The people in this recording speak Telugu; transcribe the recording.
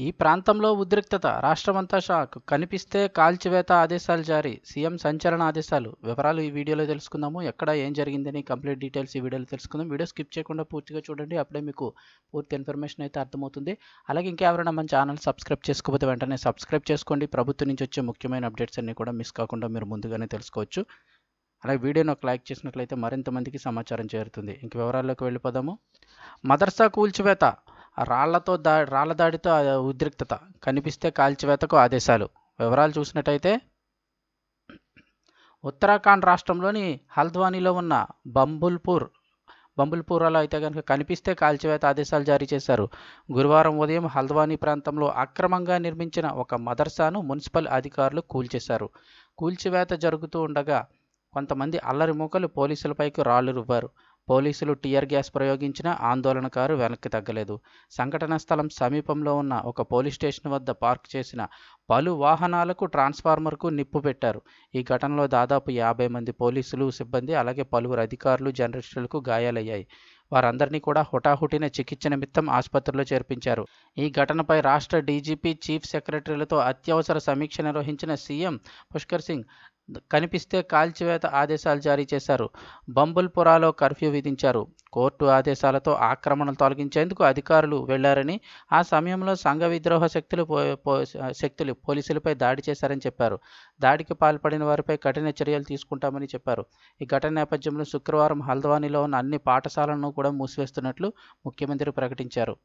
ఈ ప్రాంతంలో ఉద్రిక్తత రాష్ట్రమంతా షాక్. కనిపిస్తే కాల్చివేత ఆదేశాలు జారీ. సీఎం సంచలన ఆదేశాలు. వివరాలు ఈ వీడియోలో తెలుసుకుందాము. ఎక్కడ ఏం జరిగిందని కంప్లీట్ డీటెయిల్స్ ఈ వీడియోలో తెలుసుకుందాం. వీడియో స్కిప్ చేయకుండా పూర్తిగా చూడండి. అప్పుడే మీకు పూర్తి ఇన్ఫర్మేషన్ అయితే అర్థమవుతుంది. అలాగే ఇంకెవరైనా మన ఛానల్ సబ్స్క్రైబ్ చేసుకోకపోతే వెంటనే సబ్స్క్రైబ్ చేసుకోండి. ప్రభుత్వం నుంచి వచ్చే ముఖ్యమైన అప్డేట్స్ అన్నీ కూడా మిస్ కాకుండా మీరు ముందుగానే తెలుసుకోవచ్చు. అలాగే వీడియోని ఒక లైక్ చేసినట్లయితే మరింత మందికి సమాచారం చేరుతుంది. ఇంక వివరాల్లోకి వెళ్ళిపోదాము. మదర్సా కూల్చివేత. రాళ్ళతో దా రాళ్ళ దాడితో ఉద్రిక్తత కనిపిస్తే కాల్చివేతకు ఆదేశాలు. వివరాలు చూసినట్టయితే ఉత్తరాఖండ్ రాష్ట్రంలోని హల్ద్వానీలో ఉన్న బంబుల్పూర్ బంబుల్పూర్లో అయితే కనుక కనిపిస్తే కాల్చివేత ఆదేశాలు జారీ చేశారు. గురువారం ఉదయం హల్ద్వానీ ప్రాంతంలో అక్రమంగా నిర్మించిన ఒక మదర్సాను మున్సిపల్ అధికారులు కూల్చేశారు. కూల్చివేత జరుగుతూ ఉండగా కొంతమంది అల్లరి మూకలు పోలీసులపైకి రాళ్ళు రువ్వారు. పోలీసులు టియర్ గ్యాస్ ప్రయోగించిన ఆందోళనకారు వెనక్కి తగ్గలేదు. సంఘటన స్థలం సమీపంలో ఉన్న ఒక పోలీస్ స్టేషన్ వద్ద పార్క్ చేసిన పలు వాహనాలకు ట్రాన్స్ఫార్మర్కు నిప్పు పెట్టారు. ఈ ఘటనలో దాదాపు యాభై మంది పోలీసులు సిబ్బంది అలాగే పలువురు అధికారులు జర్నలిస్టులకు గాయాలయ్యాయి. వారందరినీ కూడా హుటాహుటిన చికిత్స నిమిత్తం ఆసుపత్రిలో చేర్పించారు. ఈ ఘటనపై రాష్ట్ర డీజీపీ చీఫ్ సెక్రటరీలతో అత్యవసర సమీక్ష నిర్వహించిన సీఎం పుష్కర్ సింగ్ కనిపిస్తే కాల్చివేత ఆదేశాలు జారీ చేశారు. బంబుల్పురాలో కర్ఫ్యూ విధించారు. కోర్టు ఆదేశాలతో ఆక్రమణలు తొలగించేందుకు అధికారులు వెళ్ళారని ఆ సమయంలో సంఘ విద్రోహ శక్తులు శక్తులు పోలీసులపై దాడి చేశారని చెప్పారు. దాడికి పాల్పడిన వారిపై కఠిన చర్యలు తీసుకుంటామని చెప్పారు. ఈ ఘటన నేపథ్యంలో శుక్రవారం హల్ద్వానీలో ఉన్న అన్ని పాఠశాలలను కూడా మూసివేస్తున్నట్లు ముఖ్యమంత్రి ప్రకటించారు.